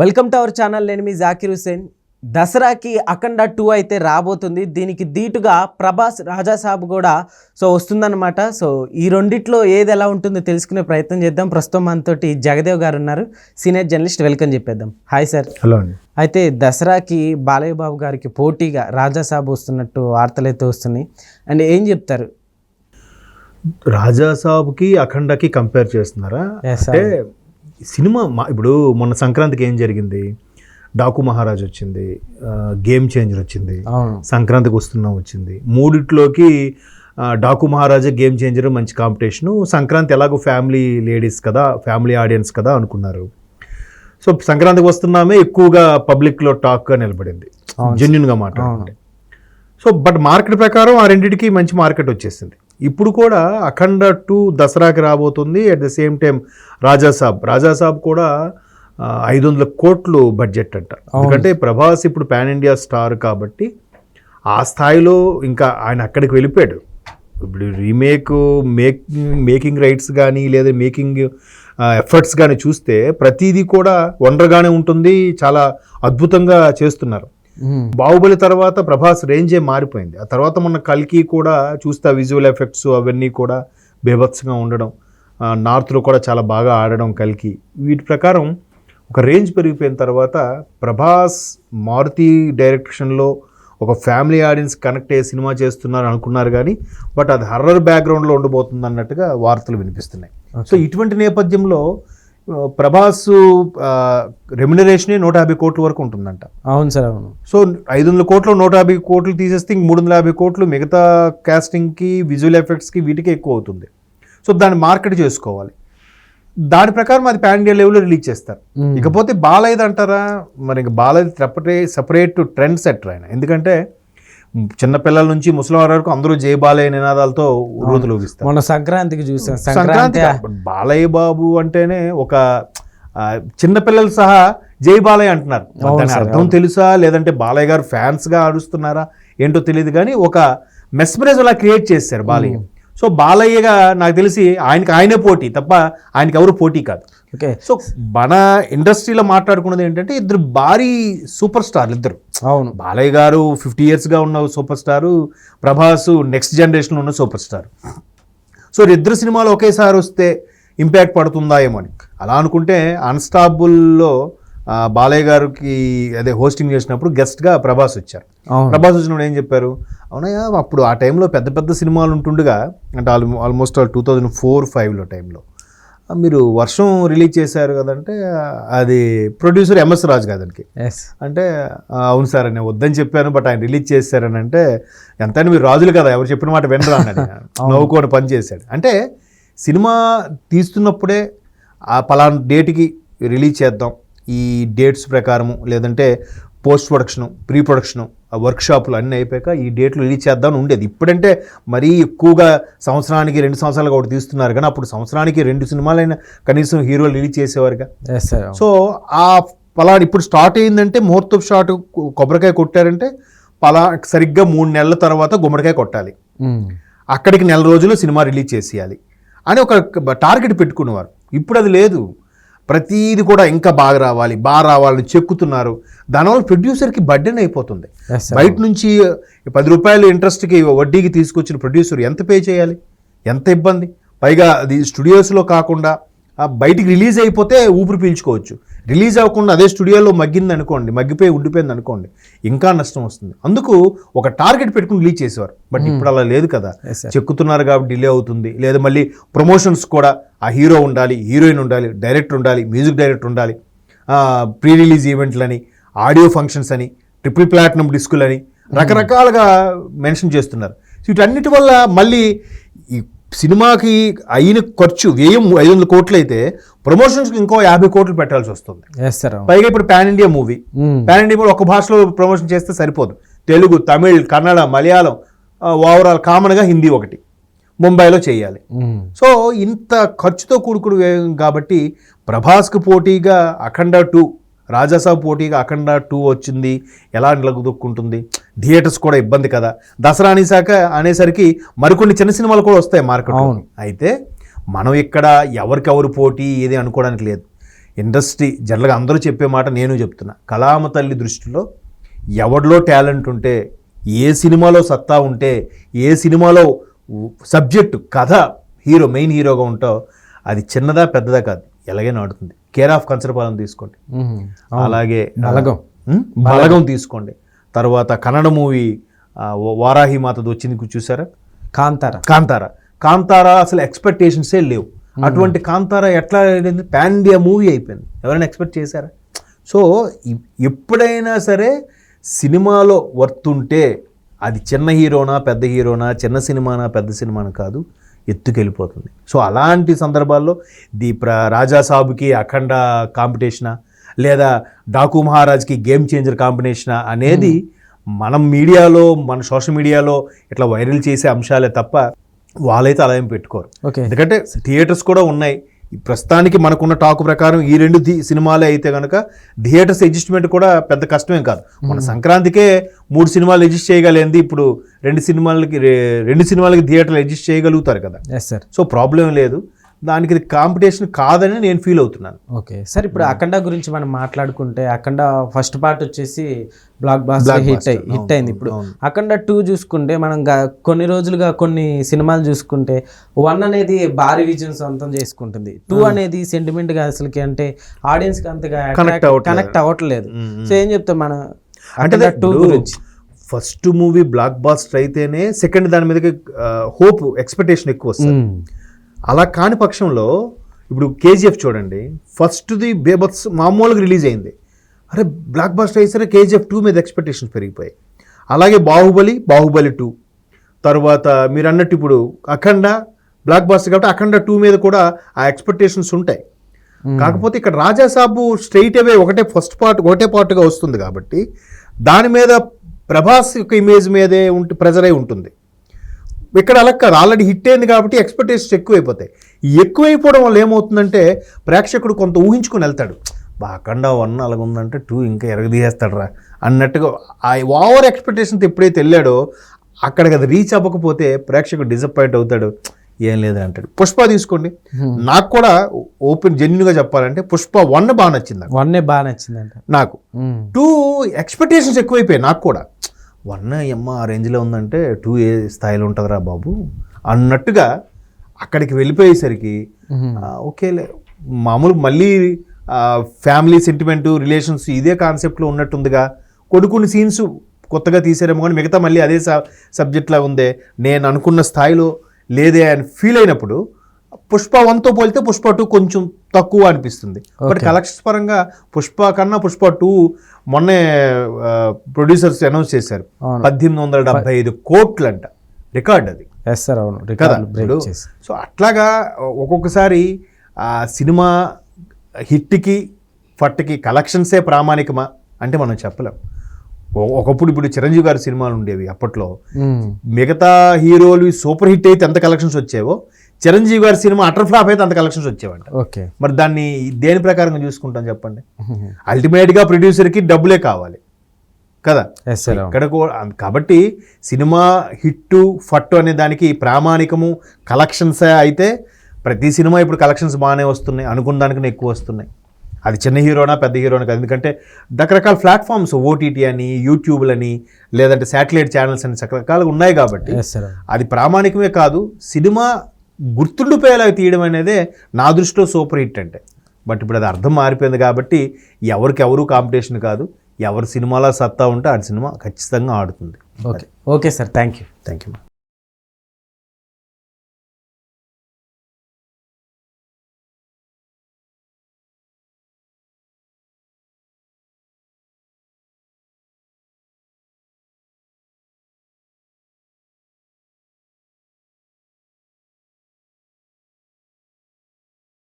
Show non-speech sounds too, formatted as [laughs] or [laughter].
Welcome to our channel. నేను మీ జాకిర్ హుసేన్ దసరాకి అఖండ two అయితే రాబోతుంది. దీనికి ధీటుగా ప్రభాస్ రాజాసాబ్ కూడా సో వస్తుందన్నమాట. సో ఈ రెండిట్లో ఏది ఎలా ఉంటుందో తెలుసుకునే ప్రయత్నం చేద్దాం. ప్రస్తుతం మనతోటి జగదేవ్ గారు ఉన్నారు. సీనియర్ జర్నలిస్ట్ వెల్కమ్ చెప్పేద్దాం. Hi sir. హలో అండి. అయితే దసరాకి బాలయ్య బాబు గారికి పోటీగా రాజాసాబ్ వస్తున్నట్టు వార్తలు అయితే వస్తున్నాయి. అండ్ ఏం చెప్తారు? రాజా సాబ్కి అఖండకి కంపేర్ చేస్తున్నారా. అంటే సినిమా మా- ఇప్పుడు మొన్న సంక్రాంతికి ఏం జరిగింది? డాకు మహారాజ్ వచ్చింది గేమ్ చేంజర్ వచ్చింది సంక్రాంతికి వస్తున్నాం వచ్చింది. మూడిట్లోకి డాకు మహారాజా గేమ్ చేంజర్ మంచి కాంపిటీషను. సంక్రాంతి ఎలాగో ఫ్యామిలీ లేడీస్ కదా ఫ్యామిలీ ఆడియన్స్ కదా అనుకున్నారు. సో సంక్రాంతికి వస్తున్నామే ఎక్కువగా పబ్లిక్లో టాక్గా నిలబడింది. జెన్యున్గా మాట్లాడుకుంటే. సో బట్ మార్కెట్ ప్రకారం ఆ రెండింటికి మంచి మార్కెట్ వచ్చేసింది. ఇప్పుడు కూడా అఖండ టూ దసరాకి రాబోతుంది. At the same time Rajasaab. Rajasaab కూడా ఐదు వందల కోట్లు బడ్జెట్ అంట. ఎందుకంటే ప్రభాస్ ఇప్పుడు పాన్ ఇండియా స్టార్ కాబట్టి ఆ స్థాయిలో ఇంకా ఆయన అక్కడికి వెళ్ళిపోయాడు. ఇప్పుడు రీమేక్ మేక్ మేకింగ్ రైట్స్ కానీ లేదా మేకింగ్ ఎఫర్ట్స్ కానీ చూస్తే ప్రతిదీ కూడా వండర్గానే ఉంటుంది. చాలా అద్భుతంగా చేస్తున్నారు. బాహుబలి తర్వాత ప్రభాస్ రేంజే మారిపోయింది. ఆ తర్వాత మొన్న కల్కి కూడా చూస్తే విజువల్ ఎఫెక్ట్స్ అవన్నీ కూడా బేభత్సంగా ఉండడం నార్త్లో కూడా చాలా బాగా ఆడడం కల్కి. వీటి ప్రకారం ఒక రేంజ్ పెరిగిపోయిన తర్వాత ప్రభాస్ మారుతి డైరెక్షన్లో ఒక ఫ్యామిలీ ఆడియన్స్ కనెక్ట్ అయ్యే సినిమా చేస్తున్నారు అనుకున్నారు కానీ బట్ అది హర్రర్ బ్యాక్గ్రౌండ్లో ఉండబోతుంది అన్నట్టుగా వార్తలు వినిపిస్తున్నాయి. సో ఇటువంటి నేపథ్యంలో ప్రభాస్ రెమ్యునరేషనే నూట యాభై కోట్ల వరకు ఉంటుందంట. అవును సార్ అవును. సో ఐదు వందల కోట్లు నూట యాభై కోట్లు తీసేస్తే ఇంక మూడు వందల యాభై కోట్లు మిగతా కాస్టింగ్కి విజువల్ ఎఫెక్ట్స్కి వీటికి ఎక్కువ అవుతుంది. సో దాన్ని మార్కెట్ చేసుకోవాలి. దాని ప్రకారం అది పాన్ ఇండియా లెవెల్లో రిలీజ్ చేస్తారు. ఇకపోతే బాలయ్యది అంటారా? మరి ఇంక Balayya separate separate trend setter ఆయన. ఎందుకంటే చిన్నపిల్లల నుంచి ముసలి వరకు అందరూ జై బాలయ్య నినాదాలతో రోజులు ఊగిస్తారు. మొన్న సంక్రాంతికి చూసాం. సంక్రాంతి. బాలయ్య బాబు అంటేనే ఒక చిన్నపిల్లలు సహా జై బాలయ్య అంటున్నారు దాని అర్థం తెలుసా? లేదంటే బాలయ్య గారు ఫ్యాన్స్గా ఆడుస్తున్నారా? ఏంటో తెలియదు కానీ ఒక మెస్మరైజ్ అలా క్రియేట్ చేశారు బాలయ్య. సో బాలయ్యగా నాకు తెలిసి ఆయనకి ఆయనే పోటీ తప్ప ఆయనకి ఎవరు పోటీ కాదు. ఓకే. సో మన ఇండస్ట్రీలో మాట్లాడుకున్నది ఏంటంటే ఇద్దరు భారీ సూపర్ స్టార్లు ఇద్దరు. అవును. బాలయ్య గారు ఫిఫ్టీ ఇయర్స్గా ఉన్న సూపర్ స్టారు ప్రభాస్ నెక్స్ట్ జనరేషన్లో ఉన్న సూపర్ స్టార్. సో ఇద్దరు సినిమాలు ఒకేసారి వస్తే ఇంపాక్ట్ పడుతుందా ఏమో అని. అలా అనుకుంటే అన్స్టాపుల్లో బాలయ్య గారికి అదే హోస్టింగ్ చేసినప్పుడు గెస్ట్గా ప్రభాస్ వచ్చారు. ప్రభాస్ వచ్చినప్పుడు ఏం చెప్పారు? అవునయ్యా అప్పుడు ఆ టైంలో పెద్ద పెద్ద సినిమాలు ఉంటుండగా అంటే all almost two thousand four ఫైవ్లో టైంలో మీరు వర్షం రిలీజ్ చేశారు కదంటే అది ప్రొడ్యూసర్ ఎంఎస్ రాజు కాదానికి ఎస్ అంటే "ఆ, అవును సార్ నేను వద్దని చెప్పాను బట్ ఆయన రిలీజ్ చేశారని అంటే ఎంతైనా మీరు రాజులు కదా ఎవరు చెప్పిన మాట వినరా అన్నాడు. [laughs] నవ్వుకొని పని చేశాడు. అంటే సినిమా తీస్తున్నప్పుడే ఆ పలానా డేట్కి రిలీజ్ చేద్దాం. ఈ డేట్స్ ప్రకారము లేదంటే పోస్ట్ ప్రొడక్షను ప్రీ ప్రొడక్షను ఆ వర్క్షాపులు అన్నీ అయిపోయాక ఈ డేట్లు రిలీజ్ చేద్దామని ఉండేది. ఇప్పుడంటే మరీ ఎక్కువగా సంవత్సరానికి రెండు సంవత్సరాలుగా ఒకటి తీస్తున్నారు. కానీ అప్పుడు సంవత్సరానికి రెండు సినిమాలైనా కనీసం హీరోలు రిలీజ్ చేసేవారుగా. సో ఆ పలానా ఇప్పుడు స్టార్ట్ అయిందంటే ముహూర్తం షాట్ కొబ్బరికాయ కొట్టారంటే పలా సరిగ్గా మూడు నెలల తర్వాత గుమ్మడికాయ కొట్టాలి. అక్కడికి నెల రోజులు సినిమా రిలీజ్ చేసేయాలి. అని ఒక టార్గెట్ పెట్టుకునేవారు. ఇప్పుడు అది లేదు. ప్రతీది కూడా ఇంకా బాగా రావాలి బాగా రావాలని చెక్కుతున్నారు. దానివల్ల ప్రొడ్యూసర్కి బడ్డెన్ అయిపోతుంది. బయట నుంచి పది రూపాయలు ఇంట్రెస్ట్కి వడ్డీకి తీసుకొచ్చిన ప్రొడ్యూసర్ ఎంత పే చేయాలి? ఎంత ఇబ్బంది? పైగా అది స్టూడియోస్లో కాకుండా బయటికి రిలీజ్ అయిపోతే ఊపిరి పీల్చుకోవచ్చు. రిలీజ్ అవ్వకుండా అదే స్టూడియోలో మగ్గింది అనుకోండి మగ్గిపోయి ఉండిపోయింది అనుకోండి ఇంకా నష్టం వస్తుంది. అందుకు ఒక టార్గెట్ పెట్టుకుని రిలీజ్ చేసేవారు. బట్ ఇప్పుడు అలా లేదు కదా. చెక్కుతున్నారు కాబట్టి డిలే అవుతుంది. లేదా మళ్ళీ ప్రమోషన్స్ కూడా ఆ హీరో ఉండాలి హీరోయిన్ ఉండాలి డైరెక్టర్ ఉండాలి మ్యూజిక్ డైరెక్టర్ ఉండాలి ప్రీ రిలీజ్ ఈవెంట్లని ఆడియో ఫంక్షన్స్ అని ట్రిపుల్ ప్లాటినం డిస్కులని రకరకాలుగా మెన్షన్ చేస్తున్నారు. సో వీటన్నిటి వల్ల మళ్ళీ ఈ సినిమాకి అయిన ఖర్చు వ్యయం ఐదు వందల కోట్లు అయితే ప్రమోషన్స్కి ఇంకో యాభై కోట్లు పెట్టాల్సి వస్తుంది. పైగా ఇప్పుడు pan India movie pan India movie ఒక భాషలో ప్రమోషన్ చేస్తే సరిపోదు. తెలుగు తమిళ్ కన్నడ మలయాళం ఓవరాల్ కామన్గా హిందీ ఒకటి. ముంబైలో చేయాలి. సో ఇంత ఖర్చుతో కూడుకుడు కాబట్టి ప్రభాస్కి పోటీగా అఖండ టూ రాజాసాబ్ పోటీగా అఖండ టూ వచ్చింది. ఎలా నిలదొక్కుంటుంది? థియేటర్స్ కూడా ఇబ్బంది కదా. దసరా అనేసాక అనేసరికి మరికొన్ని చిన్న సినిమాలు కూడా వస్తాయి మార్కెట్ అవును. అయితే మనం ఇక్కడ ఎవరికెవరు పోటీ ఏది అనుకోవడానికి లేదు. ఇండస్ట్రీ జనరల్గా అందరూ చెప్పే మాట నేను చెప్తున్నా. కళామ తల్లి దృష్టిలో ఎవరిలో టాలెంట్ ఉంటే ఏ సినిమాలో సత్తా ఉంటే ఏ సినిమాలో సబ్జెక్టు కథ హీరో మెయిన్ హీరోగా ఉంటావు అది చిన్నదా పెద్దదా కాదు. ఎలాగైనా ఆడుతుంది కేర్ ఆఫ్ కంచరపాలెం తీసుకోండి. అలాగే బలగం. బలగం తీసుకోండి. తర్వాత కన్నడ మూవీ వారాహి మాతది వచ్చింది చూసారా? కాంతార. కాంతార. కాంతార అసలు ఎక్స్పెక్టేషన్సే లేవు. అటువంటి కాంతార ఎట్లా పాన్ ఇండియా మూవీ అయిపోయింది. ఎవరైనా ఎక్స్పెక్ట్ చేశారా? సో ఎప్పుడైనా సరే సినిమాలో వర్త్ ఉంటే అది చిన్న హీరోనా పెద్ద హీరోనా చిన్న సినిమానా పెద్ద సినిమానా కాదు ఎత్తుకెళ్ళిపోతుంది. సో అలాంటి సందర్భాల్లో ది ప్ర రాజా సాబుకి అఖండ కాంపిటీషనా? లేదా డాకు మహారాజ్కి గేమ్ చేంజర్ కాంబినేషనా అనేది మనం మీడియాలో మన సోషల్ మీడియాలో ఇట్లా వైరల్ చేసే అంశాలే తప్ప వాళ్ళైతే అలా ఏం పెట్టుకోరు. ఓకే. ఎందుకంటే థియేటర్స్ కూడా ఉన్నాయి. ప్రస్తుతానికి మనకున్న టాక్ ప్రకారం ఈ రెండు సినిమాలే అయితే కనుక థియేటర్స్ అడ్జస్ట్మెంట్ కూడా పెద్ద కష్టమేం కాదు. మన సంక్రాంతికే మూడు సినిమాలు అడ్జస్ట్ చేయగలిగింది ఇప్పుడు రెండు సినిమాలకి రెండు సినిమాలకి థియేటర్లు అడ్జస్ట్ చేయగలుగుతారు కదా. ఎస్ సార్ సో ప్రాబ్లం లేదు. దానికి ఇది కాంపిటీషన్ కాదని నేను ఫీల్ అవుతున్నాను. ఓకే. సార్ ఇప్పుడు అఖండ గురించి మనం మాట్లాడుకుంటే అఖండ ఫస్ట్ పార్ట్ వచ్చేసి బ్లాక్ బాస్టర్ హిట్ అయ్యి హిట్ అయింది ఇప్పుడు. అఖండ టూ చూసుకుంటే మనం కొన్ని రోజులుగా కొన్ని సినిమాలు చూసుకుంటే వన్ అనేది భారీ విజయం సొంతం చేసుకుంటుంది. టూ అనేది సెంటిమెంట్గా అసలుకి అంటే ఆడియన్స్కి అంతగా అవ్వట్లేదు. కనెక్ట్ అవ్వట్లేదు. సో ఏం చెప్తాం మనం? అంటే టూ గురించి. ఫస్ట్ మూవీ బ్లాక్ బాస్టర్ అయితేనే సెకండ్ దాని మీదకి హోప్ ఎక్స్పెక్టేషన్ ఎక్కువ వస్తుంది. అలా కాని పక్షంలో ఇప్పుడు కేజీఎఫ్ చూడండి. ఫస్ట్ది బేబత్స్ మామూలుగా రిలీజ్ అయింది. అరే బ్లాక్ బాస్టర్ అయ్యేసరికి కేజీఎఫ్ టూ మీద ఎక్స్పెక్టేషన్స్ పెరిగిపోయాయి. అలాగే బాహుబలి బాహుబలి టూ తర్వాత మీరు అన్నట్టు ఇప్పుడు అఖండ బ్లాక్ బాస్టర్ కాబట్టి అఖండ టూ మీద కూడా ఆ ఎక్స్పెక్టేషన్స్ ఉంటాయి. కాకపోతే ఇక్కడ రాజాసాబు స్ట్రైట్ అవే ఒకటే ఫస్ట్ పార్ట్ ఒకటే పార్ట్గా వస్తుంది కాబట్టి దాని మీద ప్రభాస్ యొక్క ఇమేజ్ మీదే ఉంటే ప్రెజర్ అయి ఉంటుంది. ఇక్కడ అలా కాదు. ఆల్రెడీ హిట్ అయింది కాబట్టి ఎక్స్పెక్టేషన్స్ ఎక్కువైపోతాయి. ఎక్కువైపోవడం వల్ల ఏమవుతుందంటే ప్రేక్షకుడు కొంత ఊహించుకొని వెళ్తాడు. బాకండా వన్ అలాగ ఉందంటే టూ ఇంకా ఎరగదీయేస్తాడు రా అన్నట్టుగా ఆ ఓవర్ ఎక్స్పెక్టేషన్తో ఎప్పుడైతే వెళ్ళాడో అక్కడికి అది రీచ్ అవ్వకపోతే ప్రేక్షకుడు డిసప్పాయింట్ అవుతాడు. ఏం లేదు అంటాడు. పుష్ప తీసుకోండి. నాకు కూడా ఓపెన్ జెన్యున్గా చెప్పాలంటే పుష్ప వన్ బాగా నచ్చింది నాకు. వన్ బాగా నచ్చిందంట. నాకు. టూ ఎక్స్పెక్టేషన్స్ ఎక్కువైపోయాయి నాకు కూడా. వన్ ఎమ్మ ఆ రేంజ్లో ఉందంటే టూ ఏ స్థాయిలో ఉంటుందిరా బాబు అన్నట్టుగా అక్కడికి వెళ్ళిపోయేసరికి ఓకేలే మామూలు మళ్ళీ ఫ్యామిలీ సెంటిమెంటు రిలేషన్స్ ఇదే కాన్సెప్ట్లో ఉన్నట్టుందిగా. కొన్ని కొన్ని సీన్స్ కొత్తగా తీసారేమో కానీ మిగతా మళ్ళీ అదే సబ్జెక్ట్లా ఉందే. నేను అనుకున్న స్థాయిలో లేదే అని ఫీల్ అయినప్పుడు పుష్ప వన్తో పోలితే పుష్ప టూ కొంచెం తక్కువ అనిపిస్తుంది. బట్. కలెక్షన్స్ పరంగా పుష్ప కన్నా పుష్ప టూ మొన్నే ప్రొడ్యూసర్స్ అనౌన్స్ చేశారు. పద్దెనిమిది వందల డెబ్బై ఐదు కోట్లు అంట రికార్డ్ అది. ఎస్ సార్ అవును. రికార్డ్ సో అట్లాగా ఒక్కొక్కసారి ఆ సినిమా హిట్కి ఫట్కి కలెక్షన్సే ప్రామాణికమా? అంటే మనం చెప్పలేం. ఒకప్పుడు ఇప్పుడు చిరంజీవి గారి సినిమాలు ఉండేవి అప్పట్లో. మిగతా హీరోలు సూపర్ హిట్ అయితే ఎంత కలెక్షన్స్ వచ్చేవో చిరంజీవి గారి సినిమా అటర్ ఫ్లాప్ అయితే అంత కలెక్షన్స్ వచ్చేవంట. ఓకే. మరి దాన్ని దేని ప్రకారంగా చూసుకుంటాం చెప్పండి. అల్టిమేట్గా ప్రొడ్యూసర్కి డబ్బులే కావాలి. కదా? ఎస్ సార్ అవును. ఇక్కడ కూడా కాబట్టి సినిమా హిట్టు ఫట్టు అనే దానికి ప్రామాణికము కలెక్షన్స్ అయితే ప్రతి సినిమా ఇప్పుడు కలెక్షన్స్ బాగానే వస్తున్నాయి అనుకున్న దానికన్నా ఎక్కువ వస్తున్నాయి. అది చిన్న హీరోనా పెద్ద హీరోనా కాదు. ఎందుకంటే రకరకాల ప్లాట్ఫామ్స్ ఓటీటీ అని యూట్యూబ్లని లేదంటే శాటిలైట్ ఛానల్స్ అని రకరకాలుగా ఉన్నాయి కాబట్టి ఎస్ సార్ అవును. అది ప్రామాణికమే కాదు సినిమా గుర్తుండిపోయేలా తీయడం అనేదే నా దృష్టిలో సూపర్ హిట్ అంటే. బట్ ఇప్పుడు అది అర్థం మారిపోయింది కాబట్టి ఎవరికి ఎవరు కాంపిటీషన్ కాదు ఎవరి సినిమాలో సత్తా ఉంటే ఆ సినిమా ఖచ్చితంగా ఆడుతుంది. Okay. Okay sir. Thank you thank you